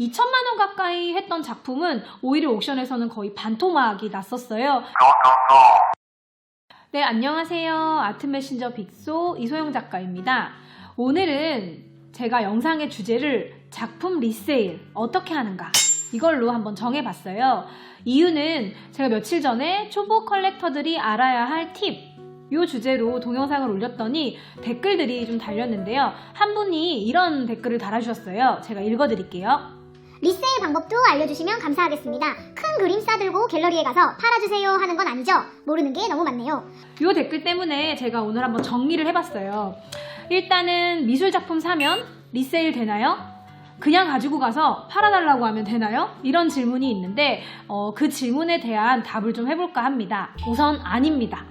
2천만 원 가까이 했던 작품은 오히려 옥션에서는 거의 반토막이 났었어요. 네, 안녕하세요. 아트 메신저 빅소 이소영 작가입니다. 오늘은 제가 영상의 주제를 작품 리세일 어떻게 하는가 이걸로 한번 정해봤어요. 이유는 제가 며칠 전에 초보 컬렉터들이 알아야 할 팁. 이 주제로 동영상을 올렸더니 댓글들이 좀 달렸는데요. 한 분이 이런 댓글을 달아주셨어요. 제가 읽어드릴게요. 리세일 방법도 알려주시면 감사하겠습니다. 큰 그림 싸들고 갤러리에 가서 팔아주세요 하는 건 아니죠? 모르는 게 너무 많네요. 이 댓글 때문에 제가 오늘 한번 정리를 해봤어요. 일단은 미술 작품 사면 리세일 되나요? 그냥 가지고 가서 팔아달라고 하면 되나요? 이런 질문이 있는데 어, 그 질문에 대한 답을 좀 해볼까 합니다. 우선 아닙니다.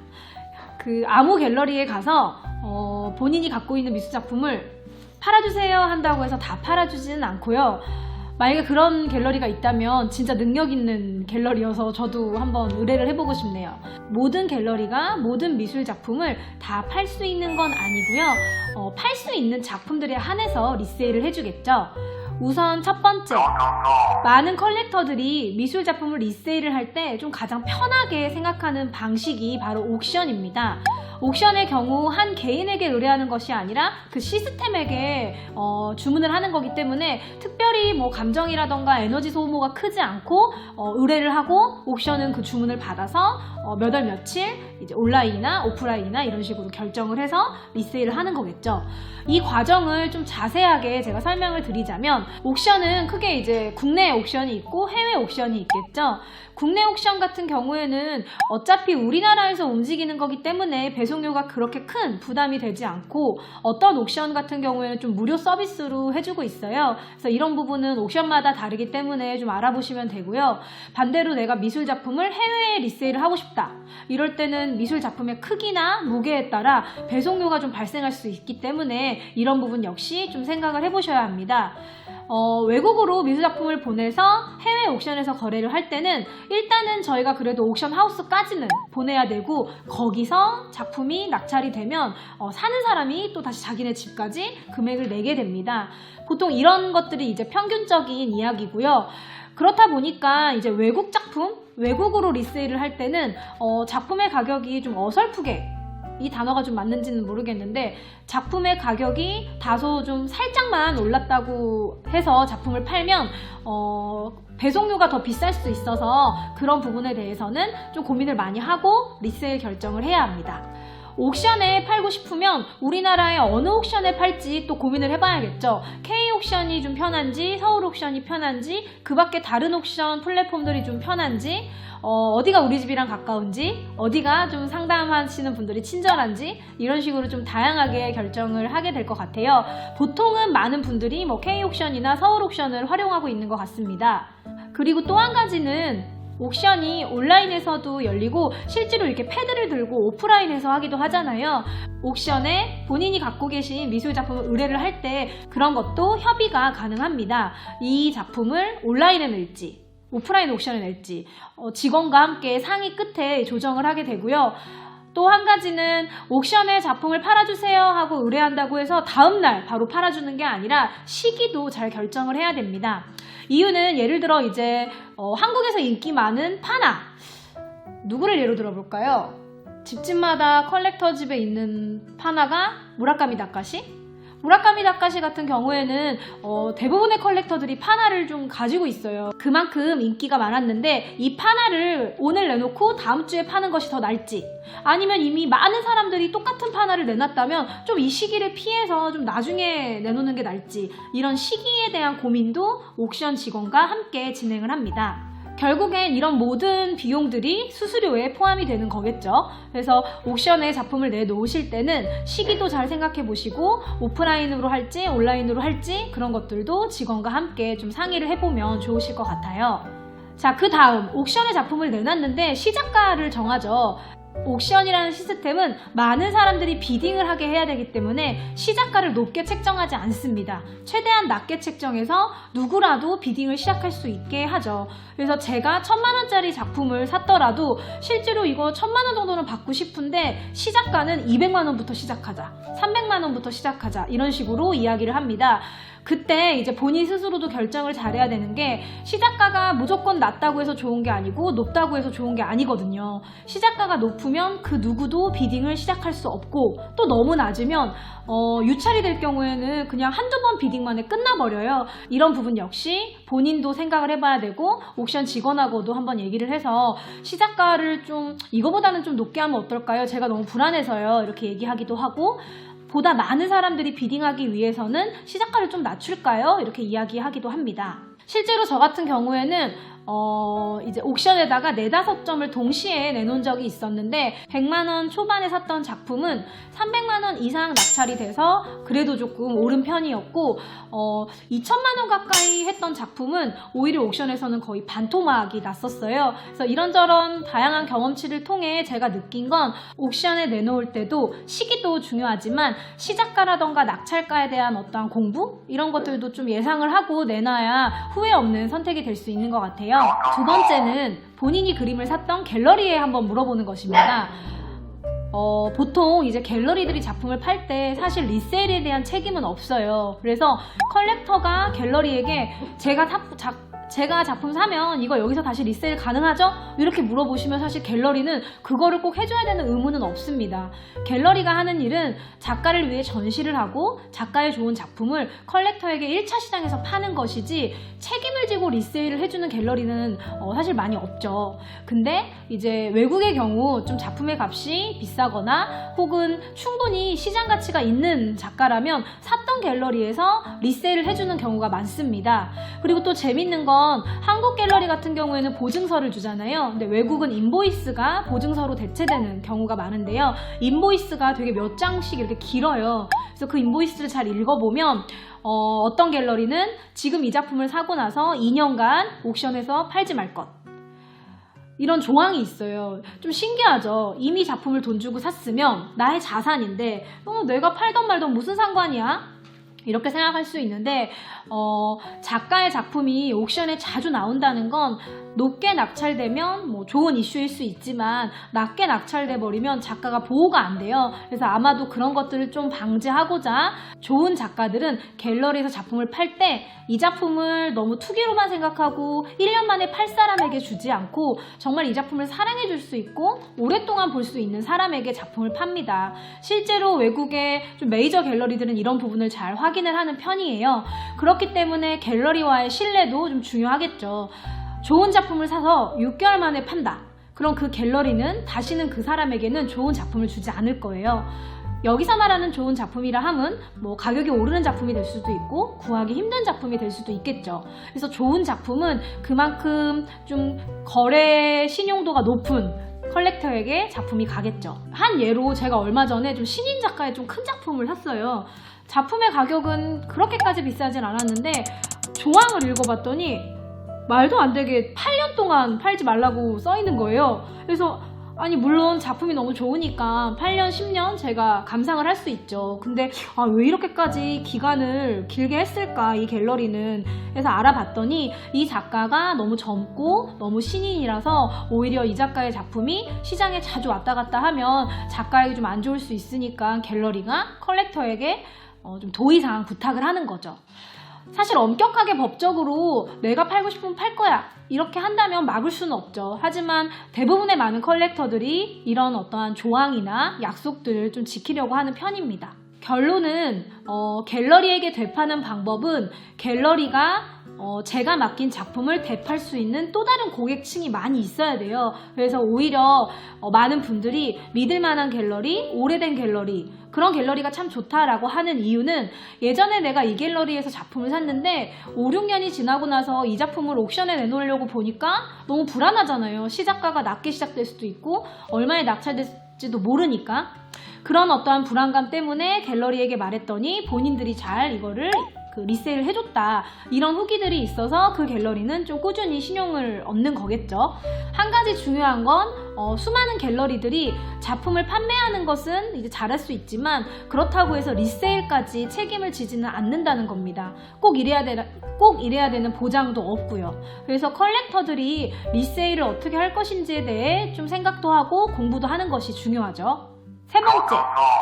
그 아무 갤러리에 가서 어, 본인이 갖고 있는 미술 작품을 팔아주세요 한다고 해서 다 팔아주지는 않고요. 만약에 그런 갤러리가 있다면 진짜 능력 있는 갤러리여서 저도 한번 의뢰를 해보고 싶네요. 모든 갤러리가 모든 미술 작품을 다 팔 수 있는 건 아니고요. 팔수 있는 작품들에 한해서 리세일을 해주겠죠. 우선 첫 번째, 많은 컬렉터들이 미술 작품을 리세일을 할 때 좀 가장 편하게 생각하는 방식이 바로 옥션입니다. 옥션의 경우 한 개인에게 의뢰하는 것이 아니라 그 시스템에게 어, 주문을 하는 거기 때문에 특별히 뭐 감정이라던가 에너지 소모가 크지 않고 어, 의뢰를 하고 옥션은 그 주문을 받아서 어, 몇월 며칠 이제 온라인이나 오프라인이나 이런 식으로 결정을 해서 리세일을 하는 거겠죠. 이 과정을 좀 자세하게 제가 설명을 드리자면 옥션은 크게 이제 국내 옥션이 있고 해외 옥션이 있겠죠. 국내 옥션 같은 경우에는 어차피 우리나라에서 움직이는 거기 때문에 배 송료가 그렇게 큰 부담이 되지 않고 어떤 옥션 같은 경우에는 좀 무료 서비스로 해주고 있어요. 그래서 이런 부분은 옥션마다 다르기 때문에 좀 알아보시면 되고요. 반대로 내가 미술 작품을 해외에 리세일을 하고 싶다. 이럴 때는 미술 작품의 크기나 무게에 따라 배송료가 좀 발생할 수 있기 때문에 이런 부분 역시 좀 생각을 해보셔야 합니다. 어, 외국으로 미술 작품을 보내서 해외 옥션에서 거래를 할 때는 일단은 저희가 그래도 옥션 하우스까지는 보내야 되고 거기서 작품이 낙찰이 되면 어, 사는 사람이 또 다시 자기네 집까지 금액을 내게 됩니다. 보통 이런 것들이 이제 평균적인 이야기고요. 그렇다 보니까 이제 외국 작품, 외국으로 리세일을 할 때는 어, 작품의 가격이 좀 어설프게 이 단어가 좀 맞는지는 모르겠는데 작품의 가격이 다소 좀 살짝만 올랐다고 해서 작품을 팔면 어, 배송료가 더 비쌀 수 있어서 그런 부분에 대해서는 좀 고민을 많이 하고 리세일 결정을 해야 합니다. 옥션에 팔고 싶으면 우리나라의 어느 옥션에 팔지 또 고민을 해봐야겠죠. K 옥션이 좀 편한지, 서울 옥션이 편한지, 그 밖에 다른 옥션 플랫폼들이 좀 편한지, 어, 디가 우리 집이랑 가까운지, 어디가 좀 상담하시는 분들이 친절한지, 이런 식으로 좀 다양하게 결정을 하게 될 것 같아요. 보통은 많은 분들이 뭐 K 옥션이나 서울 옥션을 활용하고 있는 것 같습니다. 그리고 또 한 가지는 옥션이 온라인에서도 열리고 실제로 이렇게 패드를 들고 오프라인에서 하기도 하잖아요. 옥션에 본인이 갖고 계신 미술 작품을 의뢰를 할 때 그런 것도 협의가 가능합니다. 이 작품을 온라인에 낼지 오프라인 옥션에 낼지 어, 직원과 함께 상의 끝에 조정을 하게 되고요. 또 한 가지는 옥션에 작품을 팔아주세요 하고 의뢰한다고 해서 다음날 바로 팔아주는 게 아니라 시기도 잘 결정을 해야 됩니다. 이유는 예를 들어 이제 어, 한국에서 인기 많은 파나 누구를 예로 들어볼까요? 집집마다 컬렉터 집에 있는 파나가 무라카미 다카시? 무라카미 다카시 같은 경우에는 어, 대부분의 컬렉터들이 파나를 좀 가지고 있어요. 그만큼 인기가 많았는데 이 파나를 오늘 내놓고 다음 주에 파는 것이 더 나을지 아니면 이미 많은 사람들이 똑같은 파나를 내놨다면 좀 이 시기를 피해서 좀 나중에 내놓는 게 나을지 이런 시기에 대한 고민도 옥션 직원과 함께 진행을 합니다. 결국엔 이런 모든 비용들이 수수료에 포함이 되는 거겠죠. 그래서 옥션에 작품을 내놓으실 때는 시기도 잘 생각해 보시고 오프라인으로 할지 온라인으로 할지 그런 것들도 직원과 함께 좀 상의를 해보면 좋으실 것 같아요. 자, 그 다음 옥션에 작품을 내놨는데 시작가를 정하죠. 옥션이라는 시스템은 많은 사람들이 비딩을 하게 해야 되기 때문에 시작가를 높게 책정하지 않습니다. 최대한 낮게 책정해서 누구라도 비딩을 시작할 수 있게 하죠. 그래서 제가 천만 원짜리 작품을 샀더라도 실제로 이거 천만 원 정도는 받고 싶은데 시작가는 200만 원부터 시작하자, 300만 원부터 시작하자 이런 식으로 이야기를 합니다. 그때 이제 본인 스스로도 결정을 잘해야 되는 게 시작가가 무조건 낮다고 해서 좋은 게 아니고 높다고 해서 좋은 게 아니거든요. 시작가가 높으면 그 누구도 비딩을 시작할 수 없고 또 너무 낮으면 어, 유찰이 될 경우에는 그냥 한두 번 비딩만에 끝나버려요. 이런 부분 역시 본인도 생각을 해봐야 되고 옥션 직원하고도 한번 얘기를 해서 시작가를 좀 이거보다는 좀 높게 하면 어떨까요? 제가 너무 불안해서요. 이렇게 얘기하기도 하고 보다 많은 사람들이 비딩하기 위해서는 시작가를 좀 낮출까요? 이렇게 이야기하기도 합니다. 실제로 저 같은 경우에는 어, 이제 옥션에다가 네다섯 점을 동시에 내놓은 적이 있었는데 100만원 초반에 샀던 작품은 300만원 이상 낙찰이 돼서 그래도 조금 오른 편이었고 어, 2천만원 가까이 했던 작품은 오히려 옥션에서는 거의 반토막이 났었어요. 그래서 이런저런 다양한 경험치를 통해 제가 느낀 건 옥션에 내놓을 때도 시기도 중요하지만 시작가라던가 낙찰가에 대한 어떠한 공부 이런 것들도 좀 예상을 하고 내놔야 후회 없는 선택이 될 수 있는 것 같아요. 두 번째는 본인이 그림을 샀던 갤러리에 한번 물어보는 것입니다. 어, 보통 이제 갤러리들이 작품을 팔 때 사실 리세일에 대한 책임은 없어요. 그래서 컬렉터가 갤러리에게 제가 작, 작, 제가 작품 사면 이거 여기서 다시 리세일 가능하죠? 이렇게 물어보시면 사실 갤러리는 그거를 꼭 해줘야 되는 의무는 없습니다. 갤러리가 하는 일은 작가를 위해 전시를 하고 작가의 좋은 작품을 컬렉터에게 1차 시장에서 파는 것이지 책임을 지고 리세일을 해주는 갤러리는 어, 사실 많이 없죠. 근데 이제 외국의 경우 좀 작품의 값이 비싸거나 혹은 충분히 시장 가치가 있는 작가라면 샀던 갤러리에서 리세일을 해주는 경우가 많습니다. 그리고 또 재밌는 건 한국 갤러리 같은 경우에는 보증서를 주잖아요. 근데 외국은 인보이스가 보증서로 대체되는 경우가 많은데요. 인보이스가 되게 몇 장씩 이렇게 길어요. 그래서 그 인보이스를 잘 읽어보면 어, 떤 갤러리는 지금 이 작품을 사고 나서 2년간 옥션에서 팔지 말 것. 이런 조항이 있어요. 좀 신기하죠? 이미 작품을 돈 주고 샀으면 나의 자산인데, 어, 내가 팔던 말던 무슨 상관이야? 이렇게 생각할 수 있는데, 어, 작가의 작품이 옥션에 자주 나온다는 건 높게 낙찰되면 뭐 좋은 이슈일 수 있지만 낮게 낙찰돼 버리면 작가가 보호가 안 돼요. 그래서 아마도 그런 것들을 좀 방지하고자 좋은 작가들은 갤러리에서 작품을 팔 때 이 작품을 너무 투기로만 생각하고 1년 만에 팔 사람에게 주지 않고 정말 이 작품을 사랑해 줄 수 있고 오랫동안 볼 수 있는 사람에게 작품을 팝니다. 실제로 외국의 좀 메이저 갤러리들은 이런 부분을 잘 확인 을 하는 편이에요. 그렇기 때문에 갤러리와의 신뢰도 좀 중요하겠죠. 좋은 작품을 사서 6개월 만에 판다. 그럼 그 갤러리는 다시는 그 사람에게는 좋은 작품을 주지 않을 거예요. 여기서 말하는 좋은 작품이라 함은 뭐 가격이 오르는 작품이 될 수도 있고 구하기 힘든 작품이 될 수도 있겠죠. 그래서 좋은 작품은 그만큼 좀 거래 신용도가 높은 컬렉터에게 작품이 가겠죠. 한 예로 제가 얼마 전에 좀 신인 작가의 좀 큰 작품을 샀어요. 작품의 가격은 그렇게까지 비싸진 않았는데 조항을 읽어봤더니 말도 안 되게 8년 동안 팔지 말라고 써 있는 거예요. 그래서 아니 물론 작품이 너무 좋으니까 8년, 10년 제가 감상을 할 수 있죠. 근데 아, 왜 이렇게까지 기간을 길게 했을까 이 갤러리는 그래서 알아봤더니 이 작가가 너무 젊고 너무 신인이라서 오히려 이 작가의 작품이 시장에 자주 왔다 갔다 하면 작가에게 좀 안 좋을 수 있으니까 갤러리가 컬렉터에게 어, 좀 도의사항 부탁을 하는 거죠. 사실 엄격하게 법적으로 내가 팔고 싶으면 팔 거야 이렇게 한다면 막을 수는 없죠. 하지만 대부분의 많은 컬렉터들이 이런 어떠한 조항이나 약속들을 좀 지키려고 하는 편입니다. 결론은 어, 갤러리에게 되파는 방법은 갤러리가 어, 제가 맡긴 작품을 대팔 수 있는 또 다른 고객층이 많이 있어야 돼요. 그래서 오히려 어, 많은 분들이 믿을 만한 갤러리, 오래된 갤러리, 그런 갤러리가 참 좋다라고 하는 이유는 예전에 내가 이 갤러리에서 작품을 샀는데 5, 6년이 지나고 나서 이 작품을 옥션에 내놓으려고 보니까 너무 불안하잖아요. 시작가가 낮게 시작될 수도 있고 얼마에 낙찰될지도 모르니까. 그런 어떠한 불안감 때문에 갤러리에게 말했더니 본인들이 잘 이거를 그 리세일 해줬다 이런 후기들이 있어서 그 갤러리는 좀 꾸준히 신용을 얻는 거겠죠. 한 가지 중요한 건 어, 수많은 갤러리들이 작품을 판매하는 것은 이제 잘할 수 있지만 그렇다고 해서 리세일까지 책임을 지지는 않는다는 겁니다. 꼭 이래야 되 꼭 이래야 되는 보장도 없고요. 그래서 컬렉터들이 리세일을 어떻게 할 것인지에 대해 좀 생각도 하고 공부도 하는 것이 중요하죠. 세 번째,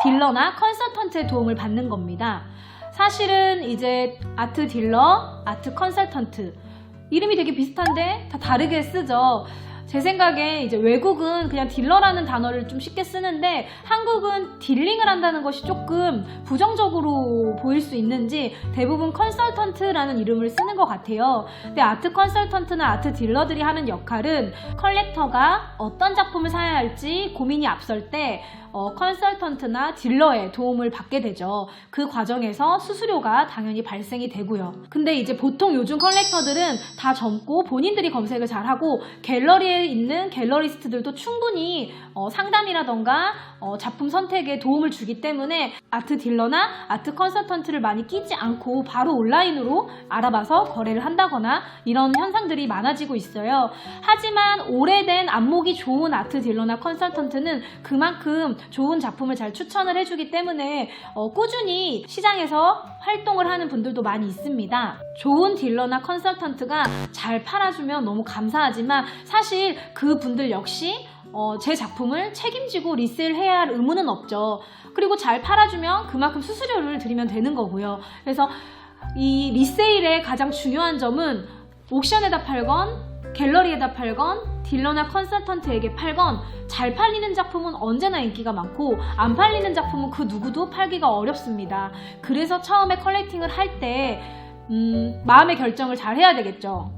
딜러나 컨설턴트의 도움을 받는 겁니다. 사실은 이제 아트 딜러, 아트 컨설턴트 이름이 되게 비슷한데 다 다르게 쓰죠. 제 생각에 이제 외국은 그냥 딜러라는 단어를 좀 쉽게 쓰는데 한국은 딜링을 한다는 것이 조금 부정적으로 보일 수 있는지 대부분 컨설턴트라는 이름을 쓰는 것 같아요. 근데 아트 컨설턴트나 아트 딜러들이 하는 역할은 컬렉터가 어떤 작품을 사야 할지 고민이 앞설 때 어, 컨설턴트나 딜러의 도움을 받게 되죠. 그 과정에서 수수료가 당연히 발생이 되고요. 근데 이제 보통 요즘 컬렉터들은 다 젊고 본인들이 검색을 잘하고 갤러리에 있는 갤러리스트들도 충분히 어, 상담이라던가 어, 작품 선택에 도움을 주기 때문에 아트 딜러나 아트 컨설턴트를 많이 끼지 않고 바로 온라인으로 알아봐서 거래를 한다거나 이런 현상들이 많아지고 있어요. 하지만 오래된 안목이 좋은 아트 딜러나 컨설턴트는 그만큼 좋은 작품을 잘 추천을 해주기 때문에 어, 꾸준히 시장에서 활동을 하는 분들도 많이 있습니다. 좋은 딜러나 컨설턴트가 잘 팔아주면 너무 감사하지만 사실 그 분들 역시 어, 제 작품을 책임지고 리셀해야 할 의무는 없죠. 그리고 잘 팔아주면 그만큼 수수료를 드리면 되는 거고요. 그래서 이 리세일의 가장 중요한 점은 옥션에다 팔건 갤러리에다 팔건 딜러나 컨설턴트에게 팔건 잘 팔리는 작품은 언제나 인기가 많고 안 팔리는 작품은 그 누구도 팔기가 어렵습니다. 그래서 처음에 컬렉팅을 할때 음, 마음의 결정을 잘 해야 되겠죠.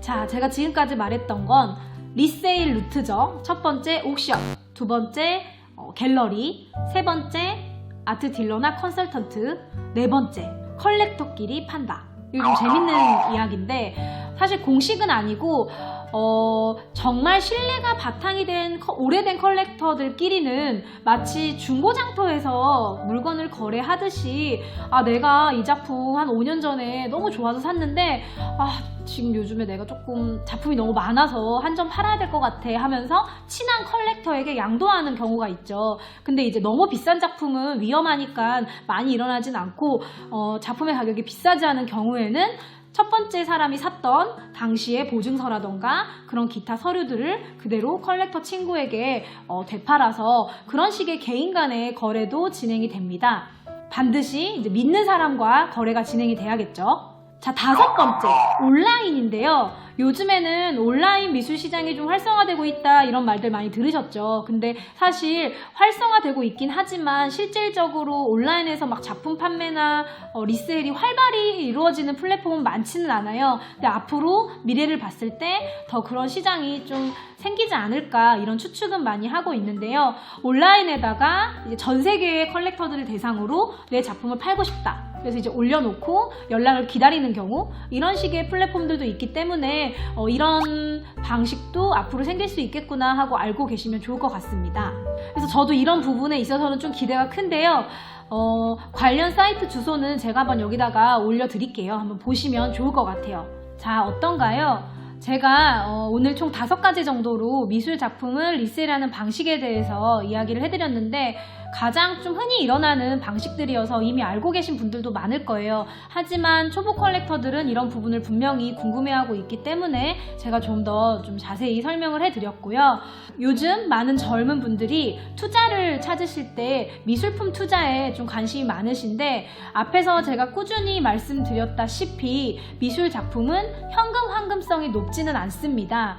자, 제가 지금까지 말했던 건 리세일 루트죠. 첫 번째 옥션, 두 번째 어, 갤러리, 세 번째 아트 딜러나 컨설턴트, 네 번째 컬렉터끼리 판다. 좀 재밌는 이야기인데 사실 공식은 아니고 어, 정말 신뢰가 바탕이 된 커- 오래된 컬렉터들끼리는 마치 중고장터에서 물건을 거래하듯이 아 내가 이 작품 한 5년 전에 너무 좋아서 샀는데 아 지금 요즘에 내가 조금 작품이 너무 많아서 한 점 팔아야 될 것 같아 하면서 친한 컬렉터에게 양도하는 경우가 있죠. 근데 이제 너무 비싼 작품은 위험하니까 많이 일어나진 않고 어, 작품의 가격이 비싸지 않은 경우에는 첫 번째 사람이 샀던 당시의 보증서라던가 그런 기타 서류들을 그대로 컬렉터 친구에게 어, 되팔아서 그런 식의 개인 간의 거래도 진행이 됩니다. 반드시 믿는 사람과 거래가 진행이 돼야겠죠. 자, 다섯 번째, 온라인인데요. 요즘에는 온라인 미술 시장이 좀 활성화되고 있다, 이런 말들 많이 들으셨죠. 근데 사실 활성화되고 있긴 하지만 실질적으로 온라인에서 막 작품 판매나 어, 리세일이 활발히 이루어지는 플랫폼은 많지는 않아요. 근데 앞으로 미래를 봤을 때 더 그런 시장이 좀 생기지 않을까 이런 추측은 많이 하고 있는데요. 온라인에다가 이제 전 세계의 컬렉터들을 대상으로 내 작품을 팔고 싶다. 그래서 이제 올려놓고 연락을 기다리는 경우 이런 식의 플랫폼들도 있기 때문에 어, 이런 방식도 앞으로 생길 수 있겠구나 하고 알고 계시면 좋을 것 같습니다. 그래서 저도 이런 부분에 있어서는 좀 기대가 큰데요. 어, 관련 사이트 주소는 제가 한번 여기다가 올려드릴게요. 한번 보시면 좋을 것 같아요. 자, 어떤가요? 제가 어, 오늘 총 다섯 가지 정도로 미술 작품을 리셀하는 방식에 대해서 이야기를 해드렸는데 가장 좀 흔히 일어나는 방식들이어서 이미 알고 계신 분들도 많을 거예요. 하지만 초보 컬렉터들은 이런 부분을 분명히 궁금해하고 있기 때문에 제가 좀더좀 자세히 설명을 해드렸고요. 요즘 많은 젊은 분들이 투자를 찾으실 때 미술품 투자에 좀 관심이 많으신데 앞에서 제가 꾸준히 말씀드렸다시피 미술 작품은 현금 환금성이 높지는 않습니다.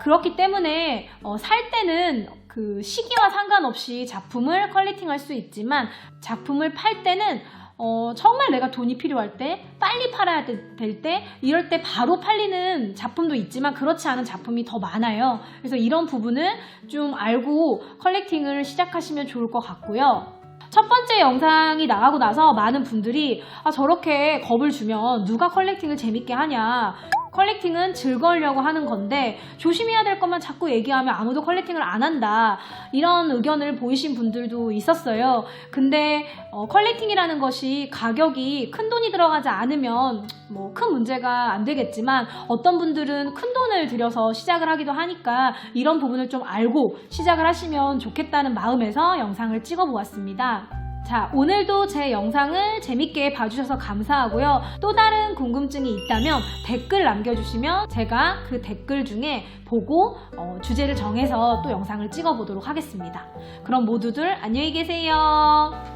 그렇기 때문에 어, 살 때는 그 시기와 상관없이 작품을 컬렉팅할 수 있지만 작품을 팔 때는 어, 정말 내가 돈이 필요할 때 빨리 팔아야 될 때 이럴 때 바로 팔리는 작품도 있지만 그렇지 않은 작품이 더 많아요. 그래서 이런 부분을 좀 알고 컬렉팅을 시작하시면 좋을 것 같고요. 첫 번째 영상이 나가고 나서 많은 분들이 아, 저렇게 겁을 주면 누가 컬렉팅을 재밌게 하냐. 컬렉팅은 즐거우려고 하는 건데 조심해야 될 것만 자꾸 얘기하면 아무도 컬렉팅을 안 한다. 이런 의견을 보이신 분들도 있었어요. 근데 어, 컬렉팅이라는 것이 가격이 큰 돈이 들어가지 않으면 뭐 큰 문제가 안 되겠지만 어떤 분들은 큰 돈을 들여서 시작을 하기도 하니까 이런 부분을 좀 알고 시작을 하시면 좋겠다는 마음에서 영상을 찍어 보았습니다. 자, 오늘도 제 영상을 재밌게 봐주셔서 감사하고요. 또 다른 궁금증이 있다면 댓글 남겨주시면 제가 그 댓글 중에 보고 어, 주제를 정해서 또 영상을 찍어 보도록 하겠습니다. 그럼 모두들 안녕히 계세요.